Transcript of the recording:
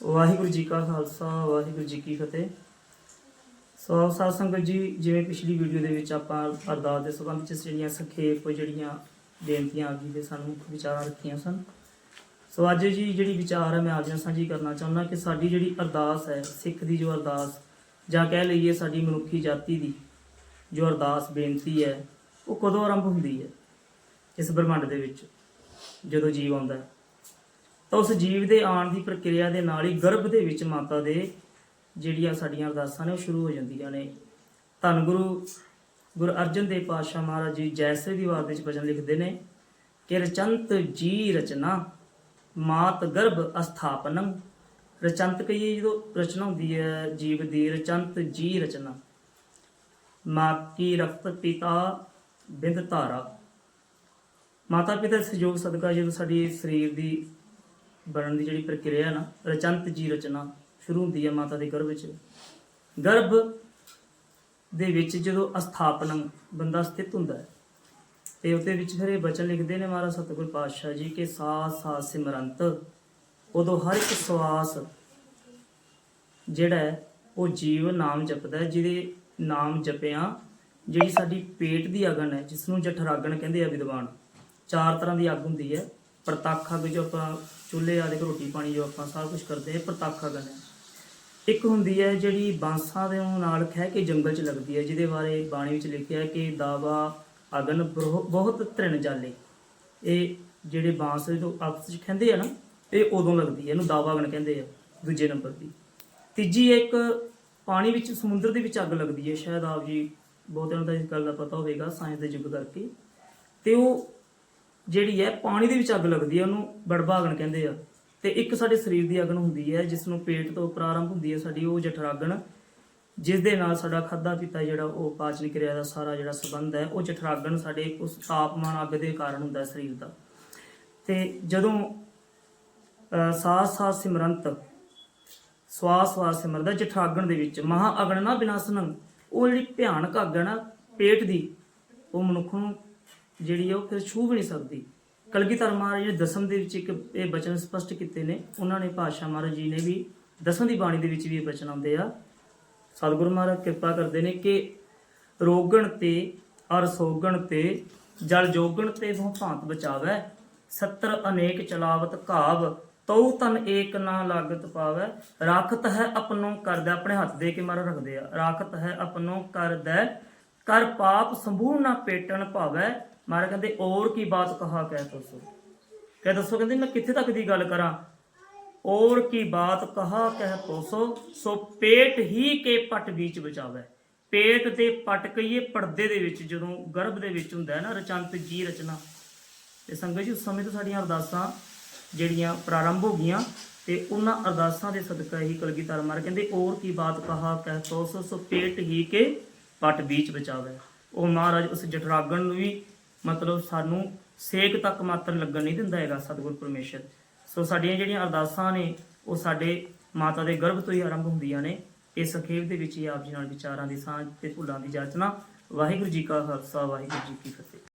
ਵਾਹਿਗੁਰੂ ਜੀ ਕਾ ਖਾਲਸਾ, ਵਾਹਿਗੁਰੂ ਜੀ ਕੀ ਫਤਿਹ। ਸੋ ਸਾਧ ਸੰਗਤ ਜੀ, ਜਿਵੇਂ ਪਿਛਲੀ ਵੀਡੀਓ ਦੇ ਵਿੱਚ ਆਪਾਂ ਅਰਦਾਸ ਦੇ ਸੰਬੰਧ ਵਿੱਚ ਜਿਹੜੀਆਂ ਸੰਖੇਪ, ਜਿਹੜੀਆਂ ਬੇਨਤੀਆਂ ਆ ਗਈ ਦੇ ਸਾਨੂੰ ਵਿਚਾਰਾਂ ਰੱਖੀਆਂ ਸਨ। ਸੋ ਅੱਜ ਜੀ ਜਿਹੜੀ ਵਿਚਾਰ ਹੈ ਮੈਂ ਆਪ ਜੀ ਸਾਂਝੀ ਕਰਨਾ ਚਾਹੁੰਦਾ ਕਿ ਸਾਡੀ ਜਿਹੜੀ ਅਰਦਾਸ ਹੈ, ਸਿੱਖ ਦੀ ਜੋ ਅਰਦਾਸ, ਜਾਂ ਕਹਿ ਲਈਏ ਸਾਡੀ ਮਨੁੱਖੀ ਜਾਤੀ ਦੀ ਜੋ ਅਰਦਾਸ ਬੇਨਤੀ ਹੈ, ਉਹ ਕਦੋਂ ਆਰੰਭ ਹੁੰਦੀ ਹੈ? ਇਸ ਬ੍ਰਹਮੰਡ ਦੇ ਵਿੱਚ, ਜਦੋਂ ਜੀਵ ਆਉਂਦਾ ਹੈ। ਤਾਂ ਉਸ ਜੀਵ ਦੇ ਆਉਣ ਦੀ ਪ੍ਰਕਿਰਿਆ ਦੇ ਨਾਲ ਹੀ ਗਰਭ ਦੇ ਵਿੱਚ ਮਾਤਾ ਦੇ ਜਿਹੜੀਆਂ ਸਾਡੀਆਂ ਅਰਦਾਸਾਂ ਨੇ ਉਹ ਸ਼ੁਰੂ ਹੋ ਜਾਂਦੀਆਂ ਨੇ। ਧੰਨ ਗੁਰੂ ਗੁਰੂ ਅਰਜਨ ਦੇਵ ਪਾਤਸ਼ਾਹ ਮਹਾਰਾਜ ਜੀ ਜੈਸੇ ਦੀ ਵਾਰ ਦੇ ਵਿੱਚ ਭਜਨ ਲਿਖਦੇ ਨੇ ਕਿ ਰਚੰਤ ਜੀ ਰਚਨਾ, ਮਾਤ ਗਰਭ ਅਸਥਾਪਨੰ। ਰਚੰਤ ਕਹੀਏ ਜਦੋਂ ਰਚਨਾ ਹੁੰਦੀ ਹੈ ਜੀਵ ਦੀ, ਰਚੰਤ ਜੀ ਰਚਨਾ। ਮਾਂ ਕੀ ਰਕਤ ਪਿਤਾ ਬਿੰਦ ਧਾਰਾ। ਮਾਤਾ ਪਿਤਾ ਦੇ ਸਹਿਯੋਗ ਸਦਕਾ ਜਦੋਂ ਸਾਡੀ ਸਰੀਰ ਦੀ ਬਣਨ ਦੀ ਜਿਹੜੀ ਪ੍ਰਕਿਰਿਆ ਨਾ, ਰਚੰਤ ਜੀ ਰਚਨਾ ਸ਼ੁਰੂ ਹੁੰਦੀ ਹੈ ਮਾਤਾ ਦੇ ਗਰਭ ਵਿੱਚ। ਗਰਭ ਦੇ ਵਿੱਚ ਜਦੋਂ ਅਸਥਾਪਨ ਬੰਦਾ ਸਥਿਤ ਹੁੰਦਾ ਹੈ, ਤੇ ਉਹਦੇ ਵਿੱਚ ਫਿਰ ਇਹ ਬਚਨ ਲਿਖਦੇ ਨੇ ਮਹਾਰਾਜ ਸਤਿਗੁਰ ਪਾਤਸ਼ਾਹ ਜੀ ਕਿ ਸਾਸ ਸਾਸ ਸਿਮਰੰਤ, ਉਦੋਂ ਹਰ ਇੱਕ ਸਵਾਸ ਜਿਹੜਾ ਹੈ, ਉਹ ਜੀਵ ਨਾਮ ਜਪਦਾ ਜਿਹਦੇ ਨਾਮ ਜਪਿਆ ਜਿਹੜੀ ਸਾਡੀ ਪੇਟ ਦੀ ਅਗਨ ਹੈ ਜਿਸ ਨੂੰ ਜਠਰਾਗਣ ਕਹਿੰਦੇ ਆ ਵਿਦਵਾਨ। ਚਾਰ ਤਰ੍ਹਾਂ ਦੀ ਅੱਗ ਹੁੰਦੀ ਹੈ, ਪ੍ਰਤੱਖ ਅੱਗ ਜੋ ਆਪਾਂ ਚੁੱਲ੍ਹੇ ਆ ਆਦੇ ਰੋਟੀ ਪਾਣੀ ਜੋ ਆਪਾਂ ਸਾਰਾ ਕੁਝ ਕਰਦੇ ਹਾਂ, ਪ੍ਰਤੱਖ ਅਗਨ ਹੈ ਇੱਕ ਹੁੰਦੀ ਹੈ ਜਿਹੜੀ ਬਾਂਸਾਂ ਦੇ ਨਾਲ ਖਹਿ ਕੇ ਜੰਗਲ 'ਚ ਲੱਗਦੀ ਹੈ, ਜਿਹਦੇ ਬਾਰੇ ਬਾਣੀ ਵਿੱਚ ਲਿਖਿਆ ਕਿ ਦਾਵਾ, ਅਗਨ ਬਰੋ- ਬਹੁਤ ਤ੍ਰਿਣ ਜਾਲੇ। ਇਹ ਜਿਹੜੇ ਬਾਂਸ ਜੋ ਆਪਸ 'ਚ ਖਹਿੰਦੇ ਆ ਨਾ, ਇਹ ਉਦੋਂ ਲੱਗਦੀ ਹੈ, ਇਹਨੂੰ ਦਾਵਾ ਅਗਨ ਕਹਿੰਦੇ ਆ, ਦੂਜੇ ਨੰਬਰ ਦੀ। ਤੀਜੀ ਇੱਕ ਪਾਣੀ ਵਿੱਚ, ਸਮੁੰਦਰ ਦੇ ਵਿੱਚ ਅੱਗ ਲੱਗਦੀ ਹੈ, ਸ਼ਾਇਦ ਆਪ ਜੀ ਬਹੁਤਿਆਂ ਨੂੰ ਤਾਂ ਇਸ ਗੱਲ ਦਾ ਪਤਾ ਹੋਵੇਗਾ, ਸਾਇੰਸ ਦੇ ਯੁੱਗ ਕਰਕੇ। ਤੇ ਉਹ ਜਿਹੜੀ ਹੈ ਪਾਣੀ ਦੇ ਵਿੱਚ ਅੱਗ ਲੱਗਦੀ ਹੈ ਉਹਨੂੰ ਬੜਭਾਗਣ ਕਹਿੰਦੇ ਆ। ਤੇ ਇੱਕ ਸਾਡੇ ਸਰੀਰ ਦੀ ਅਗਨ ਹੁੰਦੀ ਹੈ ਜਿਸ ਨੂੰ ਪੇਟ ਤੋਂ ਪ੍ਰਾਰੰਭ ਹੁੰਦੀ ਹੈ ਸਾਡੀ ਉਹ ਜਠਰਾਗਣ ਜਿਸ ਦੇ ਨਾਲ ਸਾਡਾ ਖਾਦਾ ਪੀਤਾ ਜਿਹੜਾ ਉਹ ਪਾਚਨ ਕਿਰਿਆ ਦਾ ਸਾਰਾ ਜਿਹੜਾ ਸੰਬੰਧ ਹੈ ਉਹ ਜਠਰਾਗਣ ਸਾਡੇ ਉਸ ਤਾਪਮਾਨ ਅੱਗ ਦੇ ਕਾਰਨ ਹੁੰਦਾ ਸਰੀਰ ਦਾ। ਤੇ ਜਦੋਂ ਅਹ, ਸਾਸ ਸਾਸ ਸਿਮਰੰਤ ਸਵਾਸ ਸਵਾਸ ਸਿਮਰਦਾ ਜਠਰਾਗਣ ਦੇ ਵਿੱਚ ਮਹਾ ਅਗਨ ਨਾ ਵਿਨਾਸ਼ਨੰ ਉਹ ਜਿਹੜੀ ਭਿਆਨਕ ਅੱਗ ਹੈ ਨਾ ਪੇਟ ਦੀ ਉਹ ਮਨੁੱਖ ਨੂੰ ਜਿਹੜੀ ਹੈ ਉਹ ਫਿਰ ਛੂਹ ਵੀ ਨਹੀਂ ਸਕਦੀ। ਕਲਗੀਧਰ ਮਹਾਰਾਜ ਨੇ ਦਸਮ ਦੇ ਵਿੱਚ ਇੱਕ ਇਹ ਬਚਨ ਸਪਸ਼ਟ ਕੀਤੇ ਨੇ, ਉਹਨਾਂ ਨੇ ਪਾਤਸ਼ਾਹ ਮਹਾਰਾਜ ਜੀ ਨੇ ਵੀ ਦਸਮ ਦੀ ਬਾਣੀ ਦੇ ਵਿੱਚ ਵੀ ਇਹ ਬਚਨ ਆਉਂਦੇ ਆ। ਸਤਿਗੁਰੂ ਮਹਾਰਾਜ ਕਿਰਪਾ ਕਰਦੇ ਨੇ ਕਿ ਰੋਗਣ ਤੇ, ਅਰ ਸੋਗਣ ਤੇ, ਜਲ ਜੋਗਣ ਤੇ ਬਹੁ ਭਾਂਤ ਬਚਾਵੈ। ਸੱਤਰ ਅਨੇਕ ਚਲਾਵਤ ਘਾਵ, ਤਉ ਤਨ ਏਕ ਨਾ ਲਾਗਤ ਪਾਵੈ। ਰਾਖਤ ਹੈ ਆਪਣੋ ਕਰਦਾ ਆਪਣੇ ਹੱਥ ਦੇ ਕੇ ਮਾਰਾ ਰੱਖਦੇ ਆ। ਰਾਖਤ ਹੈ ਆਪਣੋ ਕਰਦਾ ਕਰ ਪਾਪ ਸੰਭੂਰ ਨਾ ਪੇਟਣ ਭਾਵੈ। ਮਾਰਾ ਕਹਿੰਦੇ ਔਰ ਕੀ ਬਾਤ ਕਹਾ ਕਹਿ ਤੋਸੋ ਕਹਿ ਦੱਸੋ, ਕਹਿੰਦੇ, ਮੈਂ ਕਿੱਥੇ ਤੱਕ ਦੀ ਗੱਲ ਕਰਾਂ? ਔਰ ਕੀ ਬਾਤ ਕਹਾ ਕਹਿ ਪੋਸੋ ਸੋ ਪੇਟ ਹੀ ਕੇ ਪਟ ਵਿੱਚ ਬਚਾਵੇ। ਪੇਟ ਤੇ ਪਟ ਕਈਏ ਪਰਦੇ ਦੇ ਵਿੱਚ, ਜਦੋਂ ਗਰਭ ਦੇ ਵਿੱਚ ਹੁੰਦਾ ਹੈ ਨਾ ਰਚੰਤ ਜੀ ਰਚਨਾ। ਤੇ ਸੰਗਤ ਜੀ, ਉਸ ਸਮੇਂ ਤੋਂ ਸਾਡੀਆਂ ਅਰਦਾਸਾਂ ਜਿਹੜੀਆਂ ਪ੍ਰਾਰੰਭ ਹੋ ਗਈਆਂ, ਤੇ ਉਹਨਾਂ ਅਰਦਾਸਾਂ ਦੇ ਸਦਕਾ ਹੀ ਕਲਗੀਧਰ ਮਾਰ ਕਹਿੰਦੇ ਔਰ ਕੀ ਬਾਤ ਕਹਾ ਕਹਿ ਤੋਸੋ ਸੋ ਪੇਟ ਹੀ ਕੇ ਪਟ ਵਿੱਚ ਬਚਾਵੇ। ਉਹ ਮਹਾਰਾਜ ਉਸ ਜਠਰਾਗਣ ਨੂੰ ਵੀ ਮਤਲਬ ਸਾਨੂੰ ਸੇਕ ਤੱਕ ਮਾਤਰ ਲੱਗਣ ਨਹੀਂ ਦਿੰਦਾ ਹੈਗਾ ਸਤਿਗੁਰ ਪਰਮੇਸ਼ਰ। ਸੋ ਸਾਡੀਆਂ ਜਿਹੜੀਆਂ ਅਰਦਾਸਾਂ ਨੇ, ਉਹ ਸਾਡੇ ਮਾਤਾ ਦੇ ਗਰਭ ਤੋਂ ਹੀ ਆਰੰਭ ਹੁੰਦੀਆਂ ਨੇ। ਇਸ ਸੰਖੇਪ ਦੇ ਵਿੱਚ ਹੀ ਆਪ ਜੀ ਨਾਲ ਵਿਚਾਰਾਂ ਦੀ ਸਾਂਝ ਤੇ ਭੁੱਲਾਂ ਦੀ ਜਾਚਨਾ ਵਾਹਿਗੁਰੂ ਜੀ ਕਾ ਖਾਲਸਾ, ਵਾਹਿਗੁਰੂ ਜੀ ਕੀ ਫਤਿਹ।